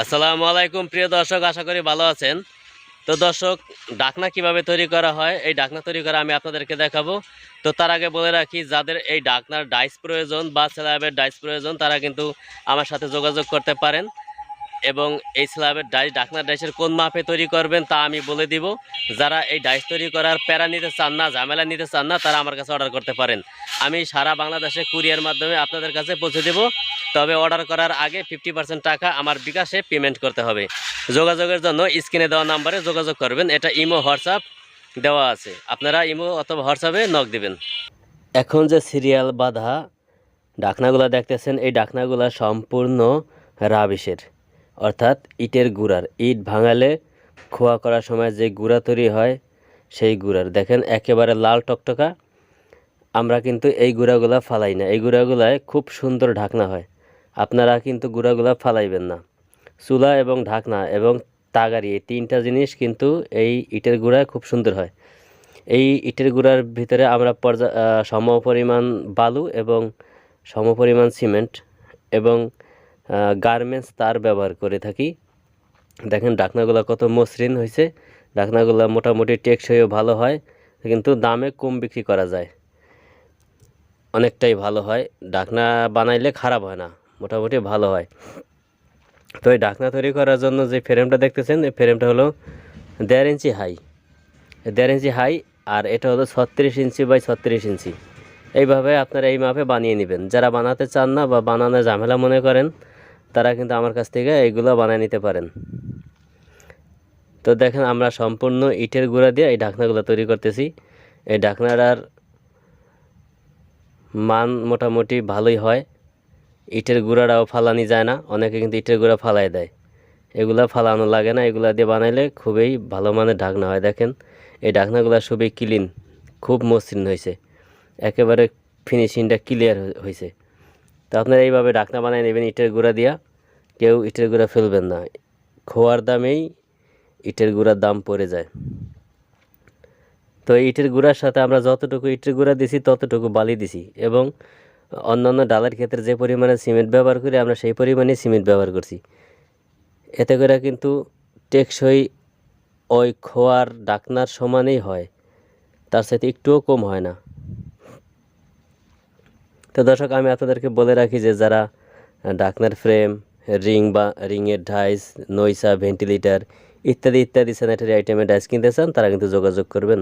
আসসালামু আলাইকুম, প্রিয় দর্শক, আশা করি ভালো আছেন। তো দর্শক, ডাকনা কীভাবে তৈরি করা হয়? এই ডাকনা তৈরি করা আমি আপনাদেরকে দেখাবো। তো তার আগে বলে রাখি, যাদের এই ডাকনার ডাইস প্রয়োজন বা স্ল্যাবের ডাইস প্রয়োজন, তারা কিন্তু আমার সাথে যোগাযোগ করতে পারেন। এবং এই স্ল্যাবের ডাইস ডাকনার ডাইসের কোন মাপে তৈরি করবেন তা আমি বলে দিব। যারা এই ডাইস তৈরি করার প্যারা নিতে চান না, ঝামেলা নিতে চান না, তারা আমার কাছে অর্ডার করতে পারেন। আমি সারা বাংলাদেশে কুরিয়ার মাধ্যমে আপনাদের কাছে পৌঁছে দেব। তবে অর্ডার করার আগে ফিফটি পার্সেন্ট টাকা আমার বিকাশে পেমেন্ট করতে হবে। যোগাযোগের জন্য স্ক্রিনে দেওয়া নাম্বারে যোগাযোগ করবেন। এটা ইমো, হোয়াটসঅ্যাপ দেওয়া আছে। আপনারা ইমো অথবা হোয়াটসঅ্যাপে নক দিবেন। এখন যে সিরিয়াল বাঁধা, ডাকনাগুলা দেখতেছেন, এই ডাকনাগুলা সম্পূর্ণ রাবিশের। অর্থাৎ ইটের গুঁড়ার। ইট ভাঙালে খোয়া করার সময় যে গুঁড়া তৈরি হয়, সেই গুঁড়ার। দেখেন, একেবারে লাল টকটকা। আমরা কিন্তু এই গুঁড়াগুলা ফালাই না। এই গুঁড়াগুলায় খুব সুন্দর ঢাকনা হয়। আপনারা কিন্তু গুঁড়াগুলা ফালাইবেন না। চুলা এবং ঢাকনা এবং তাগারি, এই তিনটা জিনিস কিন্তু এই ইটের গুঁড়ায় খুব সুন্দর হয়। এই ইটের গুঁড়ার ভিতরে আমরা পর্যা সমপরিমাণ বালু এবং সমপরিমাণ সিমেন্ট এবং গার্মেন্টস তার ব্যবহার করে থাকি। দেখেন, ডাকনাগুলো কত মসৃণ হয়েছে ডাকনাগুলো মোটামুটি টেকসইও ভালো হয়, কিন্তু দামে কম বিক্রি করা যায়। অনেকটাই ভালো হয়। ডাকনা বানাইলে খারাপ হয় না, মোটামুটি ভালো হয়। তো এই ডাকনা তৈরি করার জন্য যে ফ্রেমটা দেখতেছেন, এই ফ্রেমটা হলো দেড় ইঞ্চি হাই। দেড় ইঞ্চি হাই, আর এটা হলো ছত্রিশ ইঞ্চি বাই ছত্রিশ ইঞ্চি। এইভাবে আপনারা এই মাপে বানিয়ে নেবেন। যারা বানাতে চান না বা বানানো ঝামেলা মনে করেন তারা কিন্তু আমার কাছ থেকে এইগুলো বানিয়ে নিতে পারেন। তো দেখেন আমরা সম্পূর্ণ ইটের গুঁড়া দিয়ে এই ঢাকনাগুলো তৈরি করতেছি। এই ঢাকনাটার মান মোটামুটি ভালোই হয়। ইটের গুঁড়াটাও ফালানি যায় না, অনেকে কিন্তু ইটের গুঁড়া ফালাই দেয়। এগুলা ফালানো লাগে না, এগুলা দিয়ে বানাইলে খুবই ভালো মানের ঢাকনা হয়। দেখেন, এই ঢাকনাগুলো খুবই ক্লিন, খুব মসৃণ হয়েছে। একেবারে ফিনিশিংটা ক্লিয়ার হয়েছে। তো আপনারা এইভাবে ডাকনা বানিয়ে নেবেন, ইটের গুঁড়া দিয়া। কেউ ইটের গুঁড়া ফেলবেন না। খোয়ার দামেই ইটের গুঁড়ার দাম পড়ে যায়। তো ইটের গুঁড়ার সাথে আমরা যতটুকু ইটের গুঁড়া দিছি, ততটুকু বালি দিছি এবং অন্যান্য ডালের ক্ষেত্রে যে পরিমাণে সিমেন্ট ব্যবহার করি, আমরা সেই পরিমাণে সিমেন্ট ব্যবহার করছি। এতে করে কিন্তু টেকসই ওই খোয়ার ডাকনার সমানেই হয়। তার সাথে একটুও কম হয় না। তো দর্শক, আমি আপনাদেরকে বলে রাখি যে যারা ডাকনার ফ্রেম, রিং বা রিংয়ের ডাইস, নইসা, ভেন্টিলেটার ইত্যাদি ইত্যাদি স্যানিটারি আইটেমের ডাইস কিনতে চান, তারা কিন্তু যোগাযোগ করবেন।